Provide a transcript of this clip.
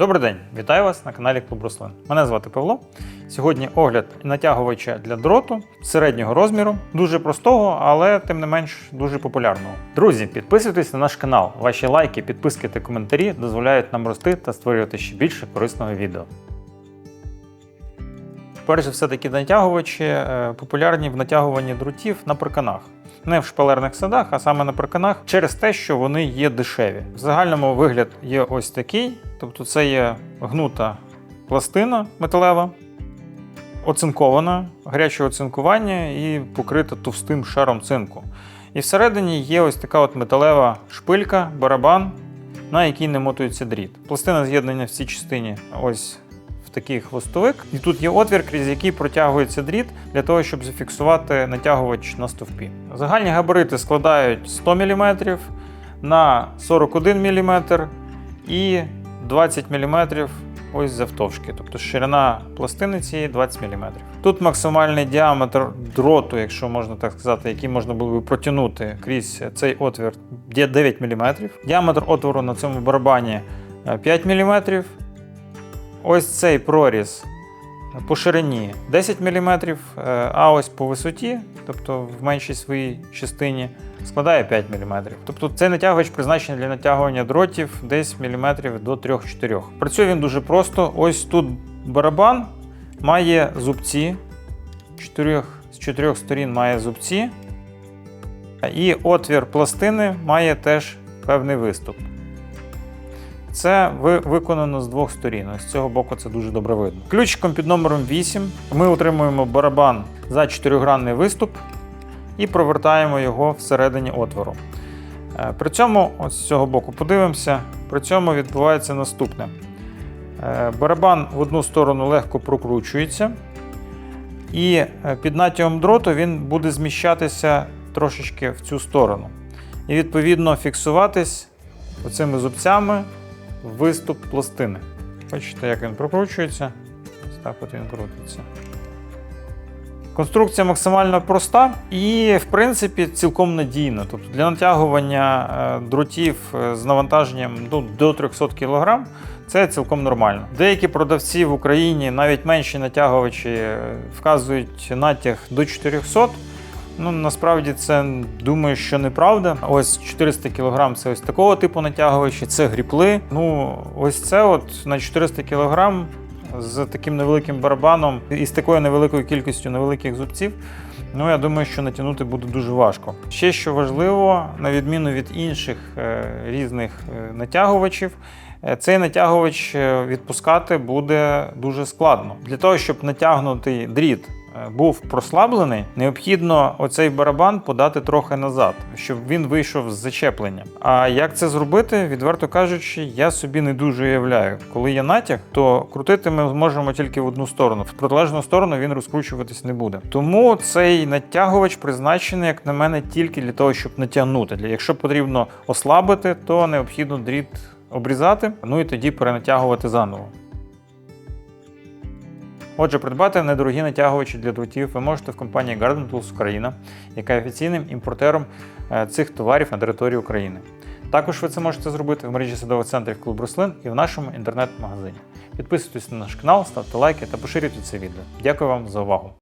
Добрий день, вітаю вас на каналі Клуб Рослин. Мене звати Павло. Сьогодні огляд натягувача для дроту середнього розміру, дуже простого, але тим не менш дуже популярного. Друзі, підписуйтесь на наш канал. Ваші лайки, підписки та коментарі дозволяють нам рости та створювати ще більше корисного відео. Перш за все, такі натягувачі е, популярні в натягуванні дротів на парканах. Не в шпалерних садах, а саме на парканах, через те, що вони є дешеві. В загальному вигляд є ось такий, тобто це є гнута пластина металева, оцинкована, гаряче оцинкування і покрита товстим шаром цинку. І всередині є ось така от металева шпилька, барабан, на який не мотується дріт. Пластина з'єднання в цій частині ось такий хвостовик. І тут є отвір, крізь який протягується дріт для того, щоб зафіксувати натягувач на стовпі. Загальні габарити складають 100 мм на 41 мм і 20 мм ось завтовшки. Тобто ширина пластини цієї 20 мм. Тут максимальний діаметр дроту, якщо можна так сказати, який можна було би протягнути крізь цей отвір, є 9 мм. Діаметр отвору на цьому барабані е, 5 мм. Ось цей проріз по ширині 10 мм, а ось по висоті, тобто в меншій своїй частині, складає 5 мм. Тобто цей натягувач призначений для натягування дротів десь мм до 3-4. Працює він дуже просто. Ось тут барабан має зубці. Чотирьох, з чотирьох сторін має зубці. І отвір пластини має теж певний виступ. Це виконано з двох сторін. З цього боку це дуже добре видно. Ключиком під номером 8 ми отримуємо барабан за чотиригранний виступ і провертаємо його всередині отвору. Е, При цьому, ось з цього боку подивимося, при цьому відбувається наступне. Е, Барабан в одну сторону легко прокручується, і е, під натягом дроту він буде зміщатися трошечки в цю сторону. І відповідно фіксуватись оцими зубцями виступ пластини. Бачите, як він прокручується. Ось так от він крутиться. Конструкція максимально проста і, в принципі, цілком надійна. Тобто для натягування е, дротів е, з навантаженням ну, до 300 кг це цілком нормально. Деякі продавці в Україні, навіть менші натягувачі, е, вказують натяг до 400 Ну, насправді це думаю, що неправда. Ось 400 кг це ось такого типу натягувачі, це гріпли. Ну, ось це от на 400 кг з таким невеликим барабаном і з такою невеликою кількістю невеликих зубців. Ну, я думаю, що натягнути буде дуже важко. Ще що важливо, на відміну від інших е, різних е, натягувачів, е, цей натягувач відпускати буде дуже складно. Для того, щоб натягнутий дріт був прослаблений, необхідно оцей барабан подати трохи назад, щоб він вийшов з зачеплення. А як це зробити, відверто кажучи, я собі не дуже уявляю. Коли є натяг, то крутити ми зможемо тільки в одну сторону. В протилежну сторону він розкручуватись не буде. Тому цей натягувач призначений, як на мене, тільки для того, щоб натягнути. Якщо потрібно ослабити, то необхідно дріт обрізати, ну і тоді перенатягувати заново. Отже, придбати недорогі натягувачі для дротів ви можете в компанії Garden Tools Україна, яка є офіційним імпортером е, цих товарів на території України. Також ви це можете зробити в мережі садових центрів Клуб Рослин і в нашому інтернет-магазині. Підписуйтесь на наш канал, ставте лайки та поширюйте це відео. Дякую вам за увагу!